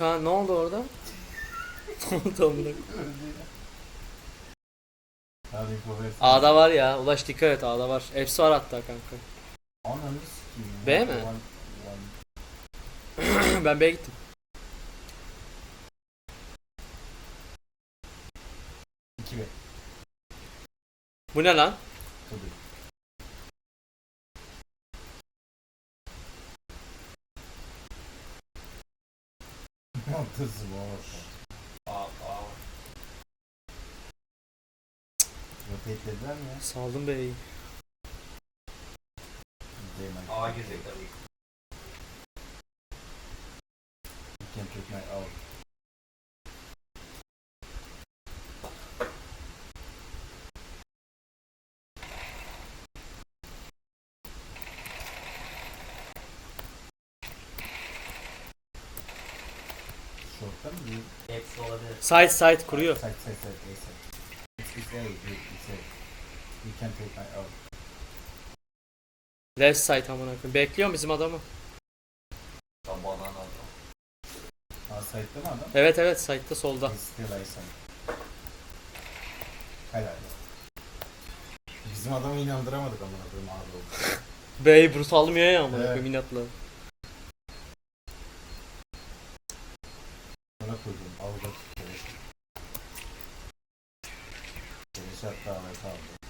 Ha ne oldu orada? ne oldu amına? Hadi. A'da var ya. Ulaş dikkat et A'da var. Hepsi var hatta kanka. Ananı sikeyim. ya. B mi? Ulan- ulan. ben B'ye gittim. İki B. Bu ne lan? Tabii. Baba? Aa, aa. Rotate'lediler mi ya? Saldım B'yi. Değmen. Aa girecek tabii. You can take my out. Short'ta mı değil? Hepsi olabilir. Side side kuruyor. Side side side side. It's, it's A, it's A. You can take my out. Left side amına koyayım. Bekliyor bizim adamı. Tam banana adam. A side'da mı adam? Evet evet side'da solda. He's still A side. Helal. Bizim adamı inandıramadık amına koyayım abi oldu. B'yi brut almıyor ya amına Evet. koyayım inatla. çocuğum avda tutuyoruz. Deniz hatta Ahmet aldı.